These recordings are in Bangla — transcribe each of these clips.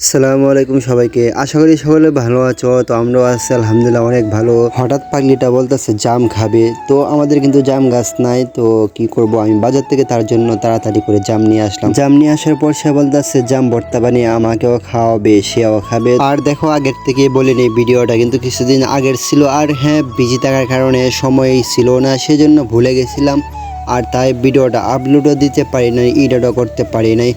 সালামু আলাইকুম সবাইকে। আশা করি সকলে ভালো আছো। তো আমরাও আছি, আলহামদুলিল্লাহ অনেক ভালো। হঠাৎ পাগলিটা বলতেছে, জাম খাবে। তো আমাদের কিন্তু জাম গাছ নাই। তো কি করব? আমি বাজার থেকে তার জন্য তাড়াতাড়ি করে জাম নিয়ে আসলাম। জাম নিয়ে আসার পর সে বলতেছে, জাম ভর্তা বানিয়ে আমাকেও খাওয়াবে, সেও খাবে। আর দেখো, আগের থেকে বলে নেই ভিডিওটা, কিন্তু কিছুদিন আগের ছিল। আর হ্যাঁ বিজি থাকার কারণে সময় ছিল না, সেজন্য ভুলে গেছিলাম। আর তাই ভিডিওটা আপলোডও দিতে পারি নাই এডিটও করতে পারি নাই।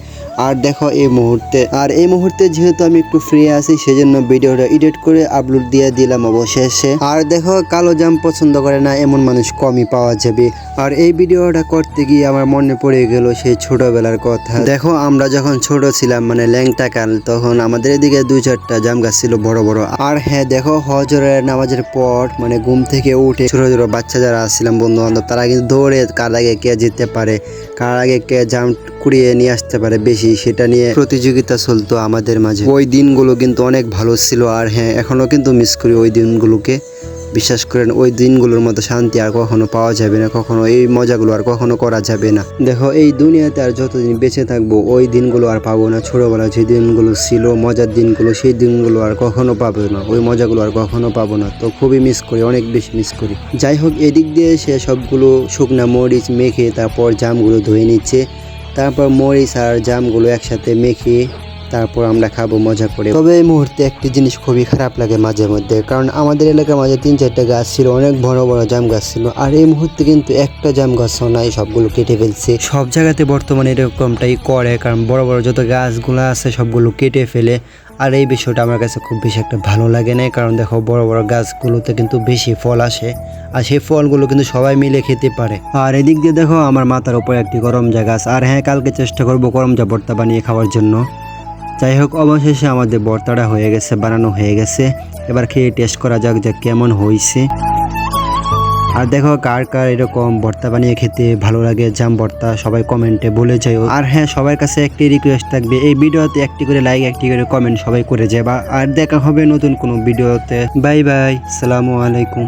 আর দেখো এই মুহূর্তে, আর এই মুহূর্তে যেহেতু আমি একটু ফ্রি আছি, সেজন্য ভিডিওটা এডিট করে আপলোড দিয়ে দিলাম অবশেষে। আর দেখো, কালো জাম পছন্দ করে না, এমন মানুষ কমই পাওয়া যাবে। আর এই ভিডিওটা করতে গিয়ে আমার মনে পড়ে গেল সেই ছোটবেলার কথা। দেখো, আমরা যখন ছোট ছিলাম মানে ল্যাংটা কাল, তখন আমাদের এদিকে দুই চারটা জাম গাছ ছিল বড় বড়। আর হ্যাঁ দেখো, হজরের নামাজের পর মানে ঘুম থেকে উঠে ছোট ছোট বাচ্চা যারা আসছিলাম বন্ধু বান্ধব তারা কিন্তু দৌড়ে কার আগে কে জিততে পারে, কার আগে কে জাম্প কুড়িয়ে নিয়ে আসতে পারে বেশি, সেটা নিয়ে প্রতিযোগিতা চলতো আমাদের মাঝে। ওই দিনগুলো কিন্তু অনেক ভালো ছিল, আর হ্যাঁ এখনও কিন্তু মিস করি ওই দিনগুলোকে। বিশ্বাস করেন, ওই দিনগুলোর মতো শান্তি আর কখনো পাওয়া যাবে না, কখনো এই মজাগুলো আর কখনো করা যাবে না। দেখো, এই দুনিয়াতে আর যতদিন বেঁচে থাকব, ওই দিনগুলো আর পাবো না। ছোটবেলা যে দিনগুলো ছিল, মজার দিনগুলো, সেই দিনগুলো আর কখনো পাবো না। ওই মজাগুলো আর কখনো পাবো না। তো খুবই মিস করি, অনেক বেশি মিস করি। যাই হোক, এদিক দিয়ে সে সবগুলো শুকনা মরিচ মেখে তারপর জামগুলো ধুয়ে নিচ্ছে। তারপর মরিচ আর জামগুলো একসাথে মেখে তারপর আমরা খাব, মজা করে। তবে এই মুহূর্তে একটি জিনিস খুবই খারাপ লাগে মাঝে মধ্যে, কারণ আমাদের এলাকার মাঝে তিন চারটা গাছ ছিল, অনেক বড় বড় জাম গাছ ছিল, আর এই মুহূর্তে কিন্তু একটা জাম গাছও নাই, সবগুলো কেটে ফেলছে। সব জায়গাতে বর্তমানে এরকমটাই করে, কারণ বড় বড় যত গাছগুলো আছে, সবগুলো কেটে ফেলে। আর এই বিষয়টা আমার কাছে খুব বেশি একটা ভালো লাগে না কারণ দেখো, বড় বড় গাছগুলোতে কিন্তু বেশি ফল আসে, আর সেই ফলগুলো কিন্তু সবাই মিলে খেতে পারে। আর এদিক দিয়ে দেখো, আমার মাথার উপরে একটি করমজা গাছ আর হ্যাঁ কালকে চেষ্টা করব করমজা ভর্তা বানিয়ে খাওয়ার জন্য। যাই হোক, অবশেষে আমাদের ভর্তাটা হয়ে গেছে, বানানো হয়ে গেছে। এবার খেয়ে টেস্ট করা যাক যে কেমন হয়েছে আর দেখো কার কার এরকম ভর্তা বানিয়ে খেতে ভালো লাগে, জাম ভর্তা সবাই কমেন্টে বলে যাও আর হ্যাঁ সবার কাছে একটি রিকোয়েস্ট থাকবে, এই ভিডিওতে একটি করে লাইক একটি করে কমেন্ট সবাই করে যাবা। আর দেখা হবে নতুন কোনো ভিডিওতে। বাই বাই, সালামু আলাইকুম।